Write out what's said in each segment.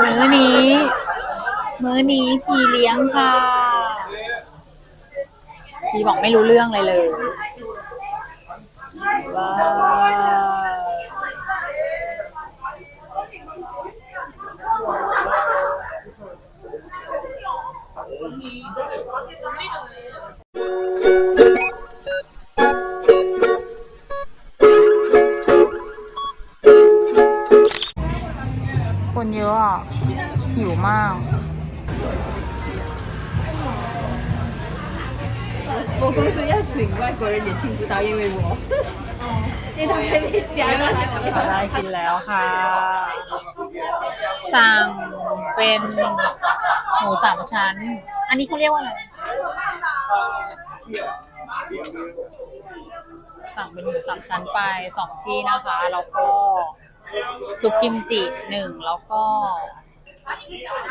มื้อนี้ มื้อนี้พีเลี้ยงค่ะพีบอกไม่รู้เรื่องเลยเลยว้าว คนเยอะอ่ะ หิวมาก 我公司要请外国人也请不到，因为我，因为他还没加呢。 ได้กินแล้วค่ะ สั่งเป็นหมูสามชั้น อันนี้เขาเรียกว่าอะไร สั่งเป็นหมูสามชั้นไปสองที่นะคะ แล้วก็ ซุปกิมจิหนึ่งแล้วก็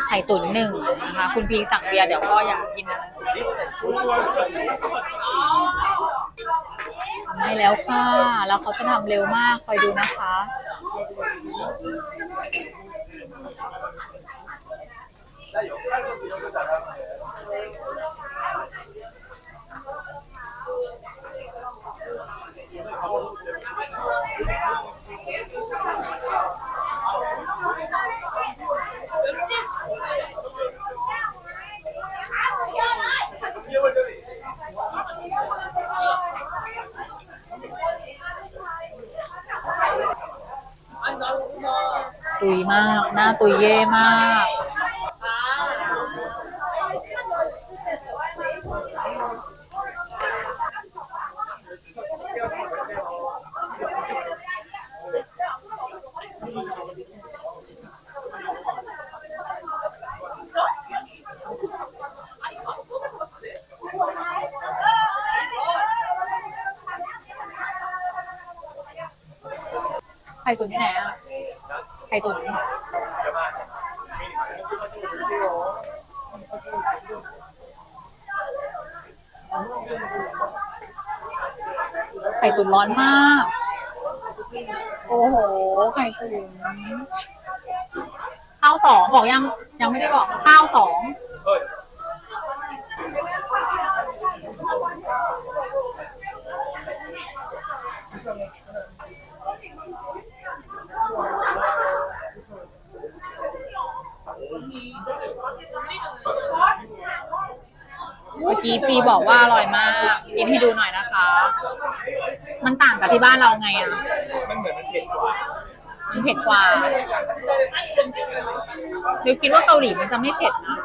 ไข่ตุ๋นหนึ่งนะคะคุณพีสั่งเบียร์เดี๋ยวก็อยากกินอะไรทำให้แล้วค่ะ แล้วเขาจะทำเร็วมากคอยดูนะคะ ตุยมาก หน้าตุยเย่มากไข่ตุ๋นที่ไหนอะ ไข่ตุ๋นไข่ตุ๋นร้อนมาก โอ้โห ไข่ตุ๋นข้าวสองบอกยัง ยังไม่ได้บอกข้าวสอง เมื่อกี้ปีบอกว่าอร่อยมากกินให้ดูหน่อยนะคะ มันต่างกับที่บ้านเราไงอะมันเหมือนมันเผ็ดกว่ามันเผ็ดกว่าเดี๋ยวคิดว่าเกาหลีมันจะไม่เผ็ดนะ